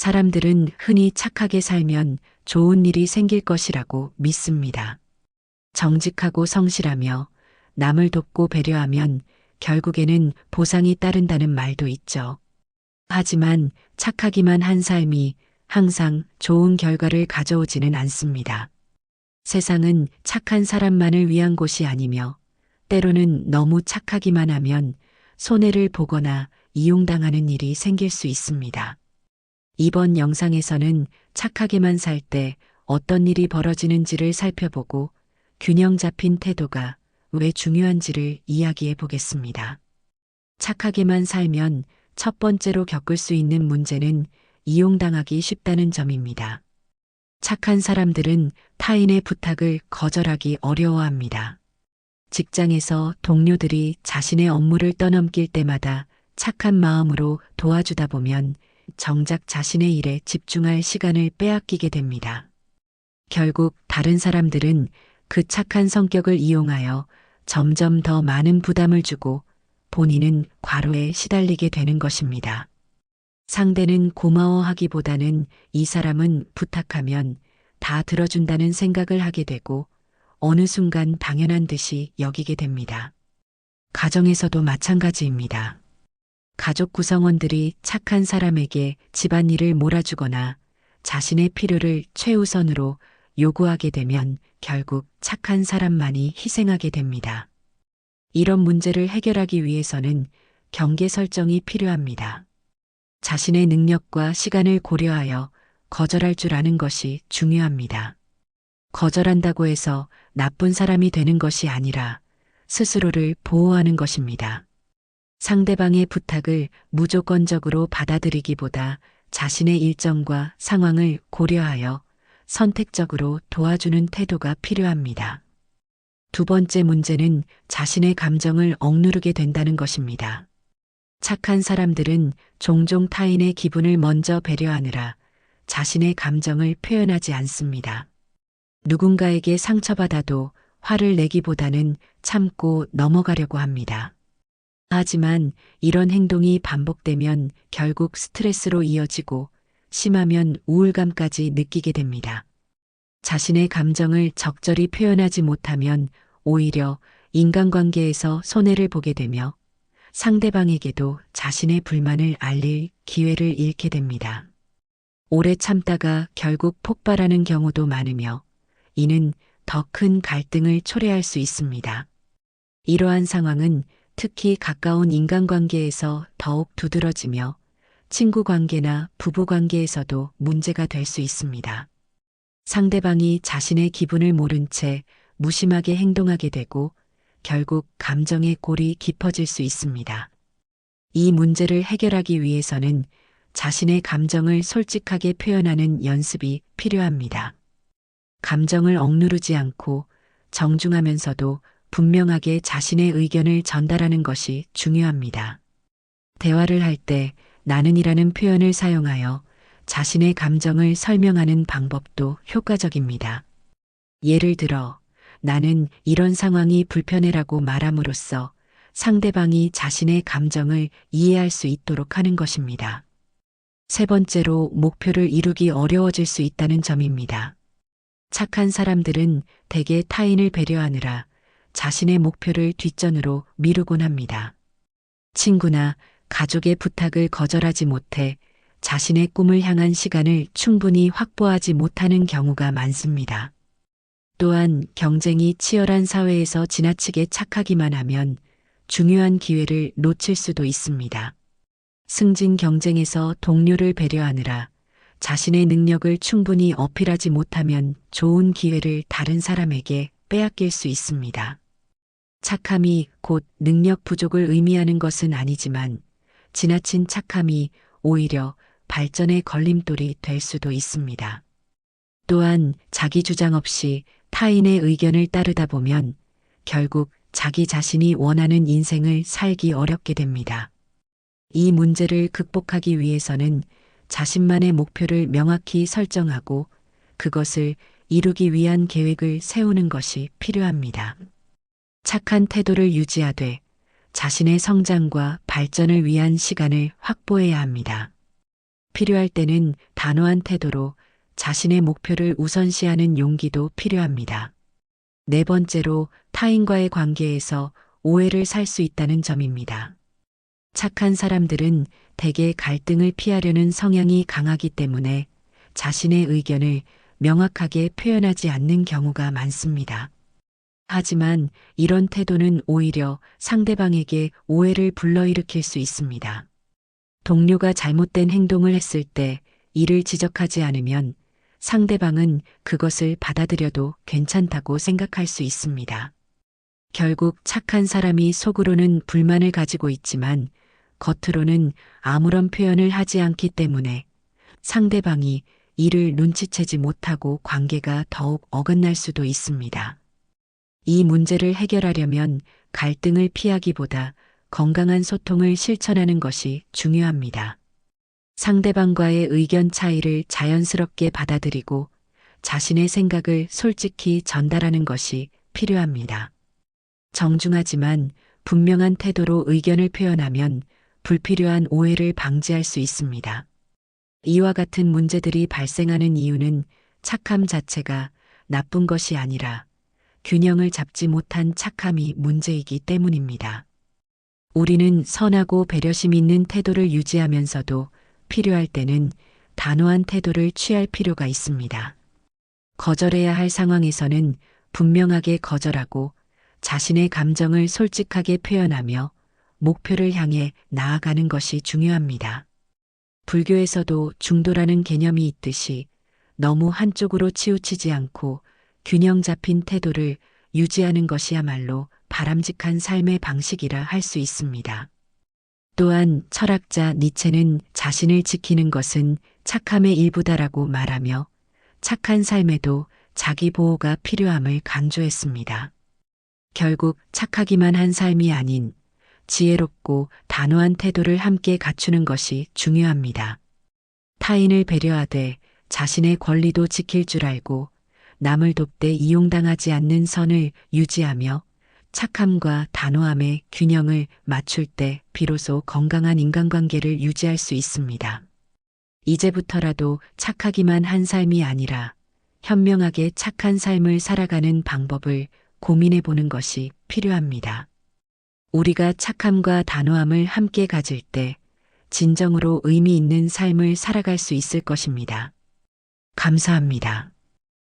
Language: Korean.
사람들은 흔히 착하게 살면 좋은 일이 생길 것이라고 믿습니다. 정직하고 성실하며 남을 돕고 배려하면 결국에는 보상이 따른다는 말도 있죠. 하지만 착하기만 한 삶이 항상 좋은 결과를 가져오지는 않습니다. 세상은 착한 사람만을 위한 곳이 아니며 때로는 너무 착하기만 하면 손해를 보거나 이용당하는 일이 생길 수 있습니다. 이번 영상에서는 착하게만 살 때 어떤 일이 벌어지는지를 살펴보고 균형 잡힌 태도가 왜 중요한지를 이야기해 보겠습니다. 착하게만 살면 첫 번째로 겪을 수 있는 문제는 이용당하기 쉽다는 점입니다. 착한 사람들은 타인의 부탁을 거절하기 어려워합니다. 직장에서 동료들이 자신의 업무를 떠넘길 때마다 착한 마음으로 도와주다 보면 정작 자신의 일에 집중할 시간을 빼앗기게 됩니다. 결국 다른 사람들은 그 착한 성격을 이용하여 점점 더 많은 부담을 주고 본인은 과로에 시달리게 되는 것입니다. 상대는 고마워하기보다는 이 사람은 부탁하면 다 들어준다는 생각을 하게 되고 어느 순간 당연한 듯이 여기게 됩니다. 가정에서도 마찬가지입니다. 가족 구성원들이 착한 사람에게 집안일을 몰아주거나 자신의 필요를 최우선으로 요구하게 되면 결국 착한 사람만이 희생하게 됩니다. 이런 문제를 해결하기 위해서는 경계 설정이 필요합니다. 자신의 능력과 시간을 고려하여 거절할 줄 아는 것이 중요합니다. 거절한다고 해서 나쁜 사람이 되는 것이 아니라 스스로를 보호하는 것입니다. 상대방의 부탁을 무조건적으로 받아들이기보다 자신의 일정과 상황을 고려하여 선택적으로 도와주는 태도가 필요합니다. 두 번째 문제는 자신의 감정을 억누르게 된다는 것입니다. 착한 사람들은 종종 타인의 기분을 먼저 배려하느라 자신의 감정을 표현하지 않습니다. 누군가에게 상처받아도 화를 내기보다는 참고 넘어가려고 합니다. 하지만 이런 행동이 반복되면 결국 스트레스로 이어지고 심하면 우울감까지 느끼게 됩니다. 자신의 감정을 적절히 표현하지 못하면 오히려 인간관계에서 손해를 보게 되며 상대방에게도 자신의 불만을 알릴 기회를 잃게 됩니다. 오래 참다가 결국 폭발하는 경우도 많으며 이는 더 큰 갈등을 초래할 수 있습니다. 이러한 상황은 특히 가까운 인간관계에서 더욱 두드러지며 친구 관계나 부부 관계에서도 문제가 될 수 있습니다. 상대방이 자신의 기분을 모른 채 무심하게 행동하게 되고 결국 감정의 골이 깊어질 수 있습니다. 이 문제를 해결하기 위해서는 자신의 감정을 솔직하게 표현하는 연습이 필요합니다. 감정을 억누르지 않고 정중하면서도 분명하게 자신의 의견을 전달하는 것이 중요합니다. 대화를 할 때 나는이라는 표현을 사용하여 자신의 감정을 설명하는 방법도 효과적입니다. 예를 들어, 나는 이런 상황이 불편해라고 말함으로써 상대방이 자신의 감정을 이해할 수 있도록 하는 것입니다. 세 번째로 목표를 이루기 어려워질 수 있다는 점입니다. 착한 사람들은 대개 타인을 배려하느라 자신의 목표를 뒷전으로 미루곤 합니다. 친구나 가족의 부탁을 거절하지 못해 자신의 꿈을 향한 시간을 충분히 확보하지 못하는 경우가 많습니다. 또한 경쟁이 치열한 사회에서 지나치게 착하기만 하면 중요한 기회를 놓칠 수도 있습니다. 승진 경쟁에서 동료를 배려하느라 자신의 능력을 충분히 어필하지 못하면 좋은 기회를 다른 사람에게 빼앗길 수 있습니다. 착함이 곧 능력 부족을 의미하는 것은 아니지만 지나친 착함이 오히려 발전의 걸림돌이 될 수도 있습니다. 또한 자기 주장 없이 타인의 의견을 따르다 보면 결국 자기 자신이 원하는 인생을 살기 어렵게 됩니다. 이 문제를 극복하기 위해서는 자신만의 목표를 명확히 설정하고 그것을 이루기 위한 계획을 세우는 것이 필요합니다. 착한 태도를 유지하되 자신의 성장과 발전을 위한 시간을 확보해야 합니다. 필요할 때는 단호한 태도로 자신의 목표를 우선시하는 용기도 필요합니다. 네 번째로 타인과의 관계에서 오해를 살 수 있다는 점입니다. 착한 사람들은 대개 갈등을 피하려는 성향이 강하기 때문에 자신의 의견을 명확하게 표현하지 않는 경우가 많습니다. 하지만 이런 태도는 오히려 상대방에게 오해를 불러일으킬 수 있습니다. 동료가 잘못된 행동을 했을 때 이를 지적하지 않으면 상대방은 그것을 받아들여도 괜찮다고 생각할 수 있습니다. 결국 착한 사람이 속으로는 불만을 가지고 있지만 겉으로는 아무런 표현을 하지 않기 때문에 상대방이 이를 눈치채지 못하고 관계가 더욱 어긋날 수도 있습니다. 이 문제를 해결하려면 갈등을 피하기보다 건강한 소통을 실천하는 것이 중요합니다. 상대방과의 의견 차이를 자연스럽게 받아들이고 자신의 생각을 솔직히 전달하는 것이 필요합니다. 정중하지만 분명한 태도로 의견을 표현하면 불필요한 오해를 방지할 수 있습니다. 이와 같은 문제들이 발생하는 이유는 착함 자체가 나쁜 것이 아니라 균형을 잡지 못한 착함이 문제이기 때문입니다. 우리는 선하고 배려심 있는 태도를 유지하면서도 필요할 때는 단호한 태도를 취할 필요가 있습니다. 거절해야 할 상황에서는 분명하게 거절하고 자신의 감정을 솔직하게 표현하며 목표를 향해 나아가는 것이 중요합니다. 불교에서도 중도라는 개념이 있듯이 너무 한쪽으로 치우치지 않고 균형 잡힌 태도를 유지하는 것이야말로 바람직한 삶의 방식이라 할 수 있습니다. 또한 철학자 니체는 자신을 지키는 것은 착함의 일부다라고 말하며 착한 삶에도 자기 보호가 필요함을 강조했습니다. 결국 착하기만 한 삶이 아닌 지혜롭고 단호한 태도를 함께 갖추는 것이 중요합니다. 타인을 배려하되 자신의 권리도 지킬 줄 알고 남을 돕되 이용당하지 않는 선을 유지하며 착함과 단호함의 균형을 맞출 때 비로소 건강한 인간관계를 유지할 수 있습니다. 이제부터라도 착하기만 한 삶이 아니라 현명하게 착한 삶을 살아가는 방법을 고민해 보는 것이 필요합니다. 우리가 착함과 단호함을 함께 가질 때 진정으로 의미 있는 삶을 살아갈 수 있을 것입니다. 감사합니다.